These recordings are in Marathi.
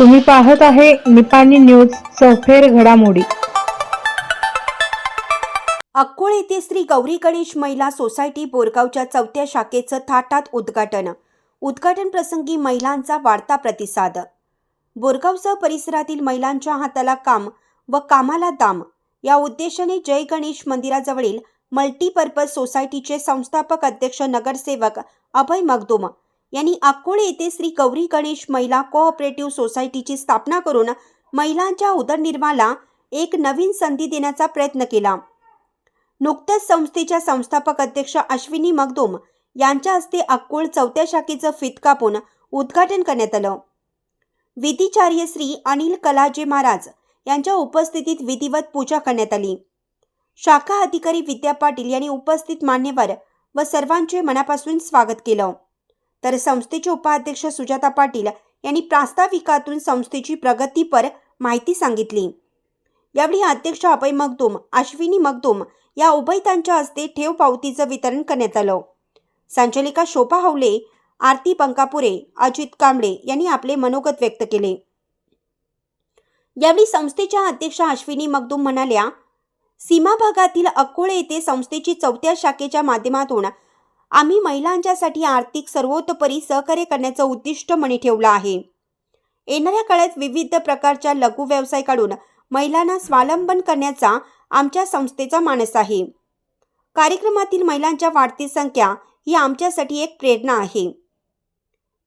तुम्ही पाहत आहे निपाणी न्यूज सफेर घडामोडी. अक्कोळ येथे श्री गौरी गणेश महिला सोसायटी बोरगावच्या चौथ्या शाखेचं थाटात उद्घाटन. उद्घाटन प्रसंगी महिलांचा वाढता प्रतिसाद. बोरगावसह परिसरातील महिलांच्या हाताला काम व कामाला दाम. या उद्देशाने जय गणेश मंदिराजवळील मल्टीपर्पज सोसायटीचे संस्थापक अध्यक्ष नगरसेवक अभय मगदुम यांनी अक्कोळ येथे श्री गौरी गणेश महिला कोऑपरेटिव्ह सोसायटीची स्थापना करून महिलांच्या उदरनिर्वाहाला एक नवीन संधी देण्याचा प्रयत्न केला. नुकत्याच संस्थेच्या संस्थापक अध्यक्ष अश्विनी मगदोम यांच्या हस्ते अक्कोळ चौथ्या शाखेचं फित कापून उद्घाटन करण्यात आलं. विधीचार्य श्री अनिल कलाजे महाराज यांच्या उपस्थितीत विधिवत पूजा करण्यात आली. शाखा अधिकारी विद्या पाटील यांनी उपस्थित मान्यवर व सर्वांचे मनापासून स्वागत केलं. तर संस्थेचे उपाध्यक्ष सुजाता पाटील यांनी प्रास्ताविकातून संस्थेची प्रगतीपर माहिती सांगितली. यावेळी अध्यक्ष अभय मगदुम अश्विनी मगदुम या उभयतांच्या हस्ते ठेव पावतीचं वितरण करण्यात आलं. संचालिका शोभा हावले आरती पंकापुरे अजित कांबळे यांनी आपले मनोगत व्यक्त केले. यावेळी संस्थेच्या अध्यक्षा अश्विनी मगदुम म्हणाल्या सीमा भागातील अक्कोळे येथे संस्थेची चौथ्या शाखेच्या माध्यमातून आम्ही महिलांच्यासाठी आर्थिक सर्वोतोपरी सहकार्य करण्याचं उद्दिष्ट मनी ठेवलं आहे. येणाऱ्या काळात विविध प्रकारच्या लघु व्यवसायाकडून महिलांना स्वावलंबन करण्याचा आमच्या संस्थेचा मानस आहे. कार्यक्रमातील महिलांच्या वाढती संख्या ही आमच्यासाठी एक प्रेरणा आहे.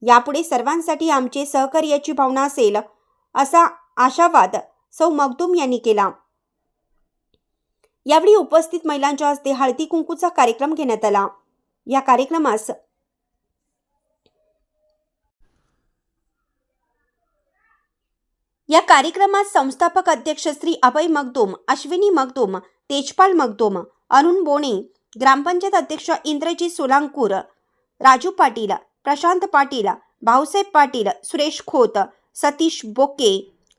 यापुढे सर्वांसाठी आमचे सहकार्याची भावना असेल असा आशावाद सौ मगदुम यांनी केला. यावेळी उपस्थित महिलांच्या हस्ते हळदी कुंकूचा कार्यक्रम घेण्यात आला. या कार्यक्रमास. या कार्यक्रमात संस्थापक अध्यक्ष श्री अभय मगदोम अश्विनी मगदोम तेजपाल मगदोम अरुण बोणे ग्रामपंचायत अध्यक्ष इंद्रजीत सोलांकूर राजू पाटील प्रशांत पाटील भाऊसाहेब पाटील सुरेश खोत सतीश बोके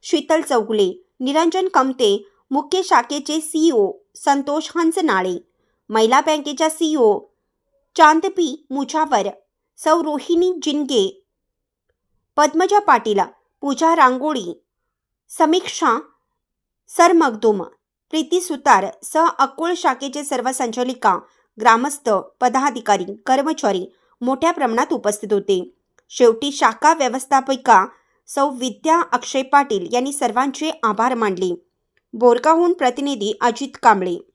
शीतल चौगुले निरंजन कमते मुख्य शाखेचे सीईओ संतोष हंसनाळे महिला बँकेच्या सीईओ चांदपी मुछावर सौ रोहिणी जिनगे. पद्मजा पाटील पूजा रांगोळी. समीक्षा सर मगदुम. प्रीती सुतार सह अकोळ शाखेचे सर्व संचालिका ग्रामस्थ पदाधिकारी कर्मचारी मोठ्या प्रमाणात उपस्थित होते. शेवटी शाखा व्यवस्थापिका सौ. विद्या अक्षय पाटील यांनी सर्वांचे आभार मानले. बोरगाहून प्रतिनिधी अजित कांबळे.